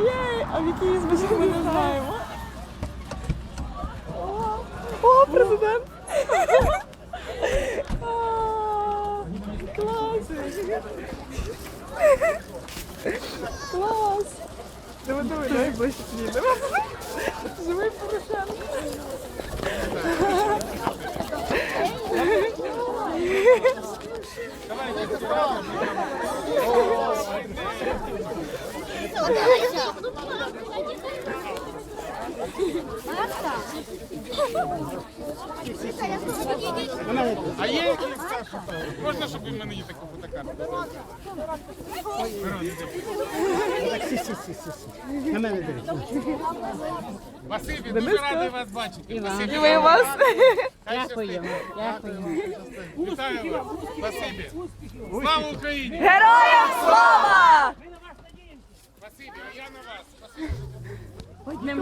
Єй, а в якій з ми не знаємо. О, президент. Клас. Клас. Диви, диви, дай ближче підійдемо. Живий Порошенко. А є якісь Саша? Можна, щоб ви мене є таку фотокарту? На мене дивіться. Дуже радий вас бачити. Васибі, І ми вас. Дякую. Вітаю вас. Васибі. Слава Україні! Героям слава! Васибі, а